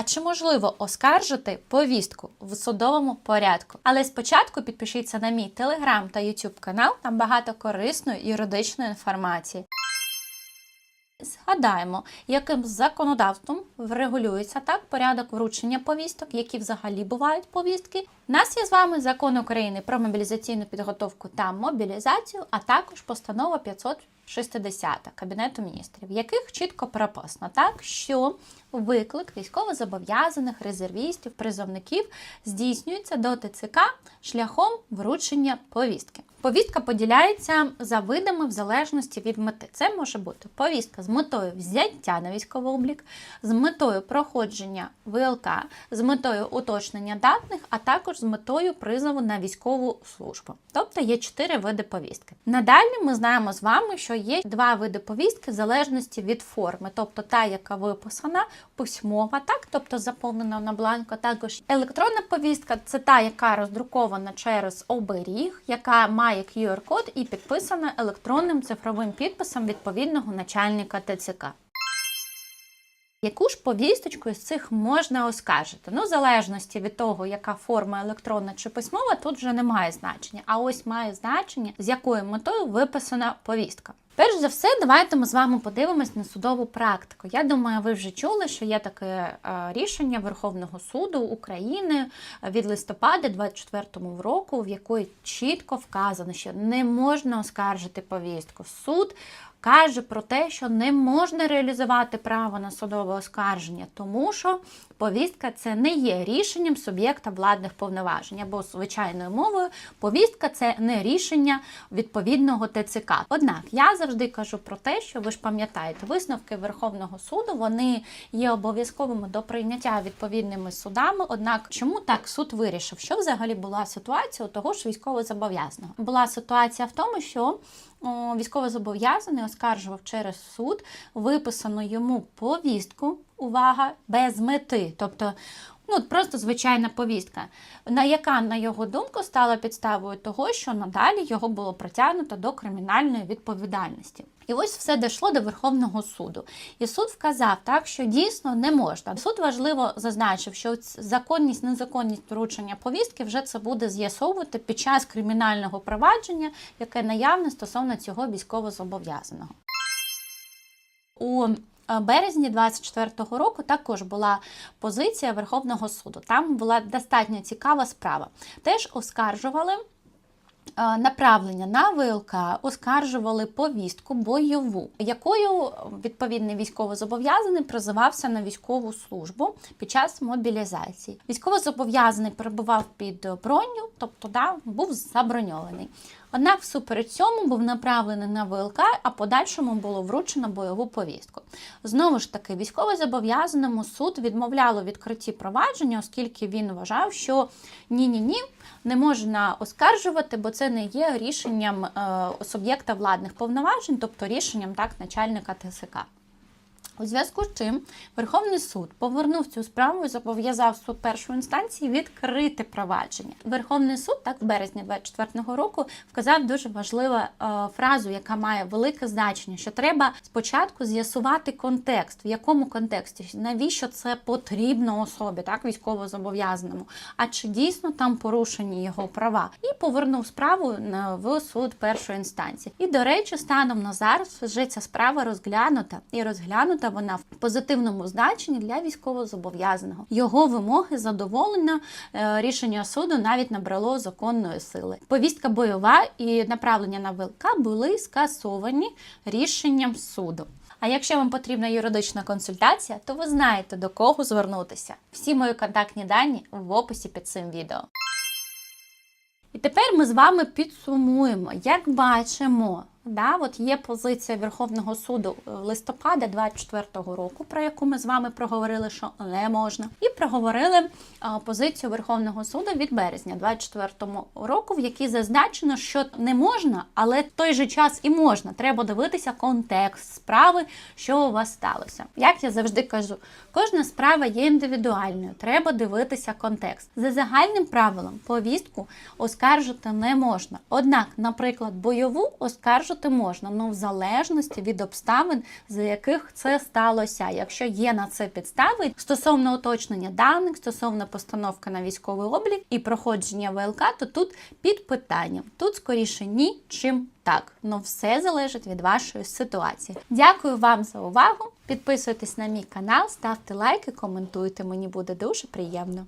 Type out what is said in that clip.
А чи можливо оскаржити повістку в судовому порядку? Але спочатку підпишіться на мій телеграм та ютуб канал, там багато корисної юридичної інформації. Згадаємо, яким законодавством врегулюється так порядок вручення повісток, які взагалі бувають повістки. Нас є з вами закон України про мобілізаційну підготовку та мобілізацію, а також постанова 560 Кабінету міністрів, в яких чітко прописано так, що виклик військовозобов'язаних резервістів, призовників здійснюється до ТЦК шляхом вручення повістки. Повістка поділяється за видами в залежності від мети. Це може бути повістка з метою взяття на військовий облік, з метою проходження ВЛК, з метою уточнення даних, а також з метою призову на військову службу. Тобто є чотири види повістки. Надалі ми знаємо з вами, що є два види повістки в залежності від форми, тобто та, яка виписана, письмова, так, тобто заповнена на бланко. Також електронна повістка це та, яка роздрукована через оберіг, яка має QR-код і підписана електронним цифровим підписом відповідного начальника ТЦК. Яку ж повісточку з цих можна оскаржити? Ну, в залежності від того, яка форма електронна чи письмова, тут вже не має значення. А ось має значення, з якою метою виписана повістка. Перш за все, давайте ми з вами подивимось на судову практику. Я думаю, ви вже чули, що є таке е, рішення Верховного суду України від листопада 24-го року, в якої чітко вказано, що не можна оскаржити повістку. Суд каже про те, що не можна реалізувати право на судове оскарження, тому що повістка це не є рішенням суб'єкта владних повноважень, або звичайною мовою, повістка це не рішення відповідного ТЦК. Однак я завжди кажу про те, що ви ж пам'ятаєте, висновки Верховного суду вони є обов'язковими до прийняття відповідними судами. Однак, чому так суд вирішив? Що взагалі була ситуація у того ж військовозобов'язаного? Була ситуація в тому, що військовозобов'язаний оскаржував через суд виписану йому повістку. Увага без мети, тобто ну просто звичайна повістка, на яка, на його думку, стала підставою того, що надалі його було притягнуто до кримінальної відповідальності. І ось все дійшло до Верховного суду. І суд вказав так, що дійсно не можна. Суд важливо зазначив, що законність, незаконність вручення повістки вже це буде з'ясовувати під час кримінального провадження, яке наявне стосовно цього військовозобов'язаного. У березні 24-го року також була позиція Верховного суду. Там була достатньо цікава справа. Теж оскаржували. Направлення на ВЛК оскаржували повістку бойову, якою відповідний військовозобов'язаний призивався на військову службу під час мобілізації. Військовозобов'язаний перебував під броню, тобто да, був заброньований. Однак, всупереч цьому був направлений на ВЛК, а подальшому було вручено бойову повістку. Знову ж таки, військовозобов'язаному суд відмовляло відкритті провадження, оскільки він вважав, що ні-ні ні, не можна оскаржувати, бо це не є рішенням е, суб'єкта владних повноважень, тобто рішенням так начальника ТСК. У зв'язку з чим Верховний суд повернув цю справу і зобов'язав суд першої інстанції відкрити провадження. Верховний суд так в березні 24-го року вказав дуже важливу е, фразу, яка має велике значення: що треба спочатку з'ясувати контекст, в якому контексті, навіщо це потрібно особі, так військово-зобов'язаному, а чи дійсно там порушені його права, і повернув справу в суд першої інстанції. І до речі, станом на зараз вже ця справа розглянута і розглянута вона в позитивному значенні для військовозобов'язаного. Його вимоги задоволення е, рішення суду навіть набрало законної сили. Повістка бойова і направлення на ВЛК були скасовані рішенням суду. А якщо вам потрібна юридична консультація, то ви знаєте до кого звернутися. Всі мої контактні дані в описі під цим відео. І тепер ми з вами підсумуємо, як бачимо, Да, от Є позиція Верховного суду листопада 24-го року, про яку ми з вами проговорили, що не можна, і проговорили а, позицію Верховного суду від березня 24-го року, в якій зазначено, що не можна, але в той же час і можна. Треба дивитися контекст справи, що у вас сталося. Як я завжди кажу, кожна справа є індивідуальною, треба дивитися контекст. За загальним правилом повістку оскаржити не можна. Однак, наприклад, бойову оскаржувати Одержати можна, але в залежності від обставин, за яких це сталося. Якщо є на це підстави стосовно уточнення даних, стосовно постановки на військовий облік і проходження ВЛК, то тут під питанням. Тут скоріше ні, чим так. Ну все залежить від вашої ситуації. Дякую вам за увагу. Підписуйтесь на мій канал, ставте лайки, коментуйте. Мені буде дуже приємно.